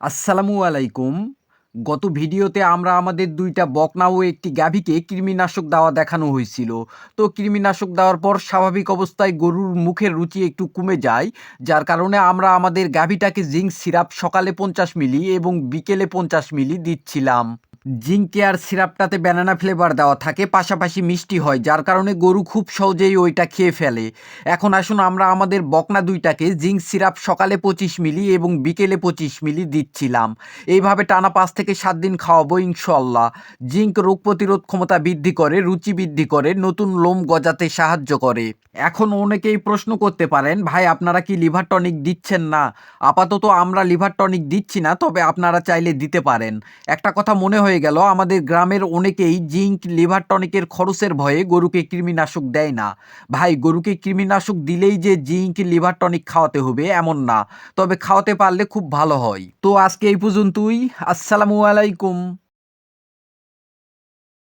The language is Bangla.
আসসালামু আলাইকুম। গত ভিডিওতে আমরা আমাদের দুইটা বকনা ও একটি গাভীকে কৃমিনাশক দেওয়া দেখানো হয়েছিল। তো কৃমিনাশক দেওয়ার পর স্বাভাবিক অবস্থায় গরুর মুখের রুচি একটু কমে যায়, যার কারণে আমরা আমাদের গাভীটাকে জিঙ্ক সিরাপ সকালে পঞ্চাশ মিলি এবং বিকেলে পঞ্চাশ মিলি দিচ্ছিলাম। জিঙ্ক কেয়ার সিরাপটাতে ব্যানানা ফ্লেভার দেওয়া থাকে, পাশাপাশি মিষ্টি হয়, যার কারণে গরু খুব সহজেই ওইটা খেয়ে ফেলে। এখন আসুন আমরা আমাদের বকনা দুইটাকে জিঙ্ক সিরাপ সকালে পঁচিশ মিলি এবং বিকেলে পঁচিশ মিলি দিচ্ছিলাম। এইভাবে টানা পাঁচ থেকে সাত দিন খাওয়াবো ইনশাল্লাহ জিঙ্ক রোগ প্রতিরোধ ক্ষমতা বৃদ্ধি করে, রুচি বৃদ্ধি করে, নতুন লোম গজাতে সাহায্য করে। এখন অনেকেই প্রশ্ন করতে পারেন, ভাই, আপনারা কি লিভার টনিক দিচ্ছেন না? আপাতত আমরা লিভার টনিক দিচ্ছি না, তবে আপনারা চাইলে দিতে পারেন। একটা কথা মনে হয়ে গেল। আমাদের গ্রামের অনেকেই জিঙ্ক, লিভার টনিকের খরচের ভয়ে গরুকে কৃমিনাশক দেয় না। ভাই, গরুকে কৃমিনাশক দিলেই যে জিঙ্ক, লিভার টনিক খাওয়াতে হবে এমন না। তবে খাওয়াতে পারলে খুব ভালো হয়। তো আজকে এই পর্যন্তই। আসসালামু আলাইকুম।